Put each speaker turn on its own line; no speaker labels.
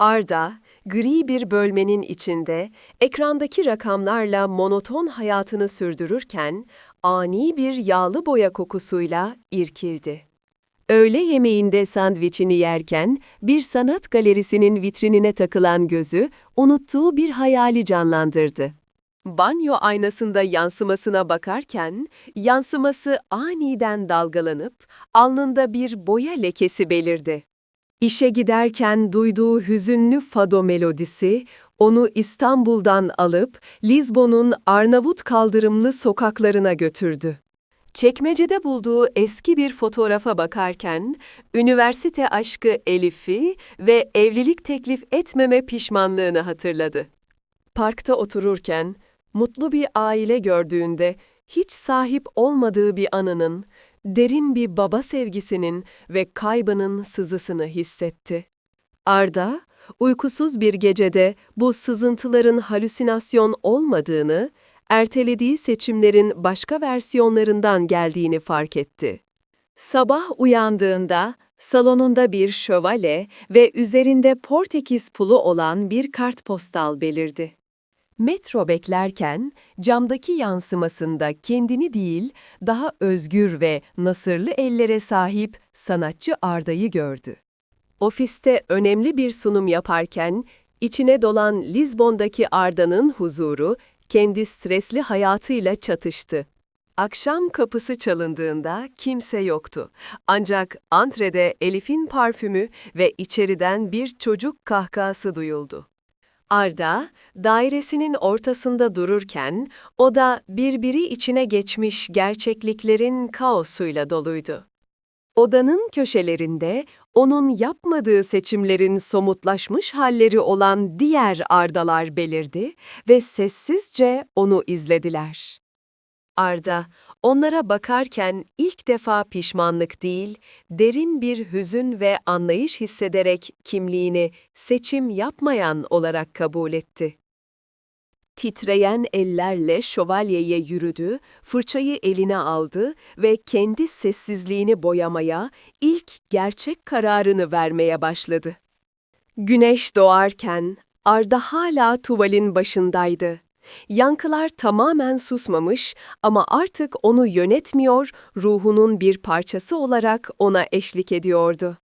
Arda, gri bir bölmenin içinde, ekrandaki rakamlarla monoton hayatını sürdürürken, ani bir yağlı boya kokusuyla irkildi. Öğle yemeğinde sandviçini yerken, bir sanat galerisinin vitrinine takılan gözü, unuttuğu bir hayali canlandırdı. Banyo aynasında yansımasına bakarken, yansıması aniden dalgalanıp, alnında bir boya lekesi belirdi. İşe giderken duyduğu hüzünlü fado melodisi, onu İstanbul'dan alıp Lizbon'un Arnavut kaldırımlı sokaklarına götürdü. Çekmecede bulduğu eski bir fotoğrafa bakarken, üniversite aşkı Elif'i ve evlilik teklif etmeme pişmanlığını hatırladı. Parkta otururken, mutlu bir aile gördüğünde, hiç sahip olmadığı bir anının, derin bir baba sevgisinin ve kaybının sızısını hissetti. Arda, uykusuz bir gecede bu sızıntıların halüsinasyon olmadığını, ertelediği seçimlerin başka versiyonlarından geldiğini fark etti. Sabah uyandığında salonunda bir şövalye ve üzerinde Portekiz pulu olan bir kartpostal belirdi. Metro beklerken camdaki yansımasında kendini değil, daha özgür ve nasırlı ellere sahip sanatçı Arda'yı gördü. Ofiste önemli bir sunum yaparken içine dolan Lizbon'daki Arda'nın huzuru kendi stresli hayatıyla çatıştı. Akşam kapısı çalındığında kimse yoktu. Ancak antrede Elif'in parfümü ve içeriden bir çocuk kahkahası duyuldu. Arda, dairesinin ortasında dururken, o da birbiri içine geçmiş gerçekliklerin kaosuyla doluydu. Odanın köşelerinde, onun yapmadığı seçimlerin somutlaşmış halleri olan diğer Ardalar belirdi ve sessizce onu izlediler. Arda, onlara bakarken ilk defa pişmanlık değil, derin bir hüzün ve anlayış hissederek kimliğini seçim yapmayan olarak kabul etti. Titreyen ellerle şövalyeye yürüdü, fırçayı eline aldı ve kendi sessizliğini boyamaya, ilk gerçek kararını vermeye başladı. Güneş doğarken Arda hala tuvalin başındaydı. Yankılar tamamen susmamış ama artık onu yönetmiyor, ruhunun bir parçası olarak ona eşlik ediyordu.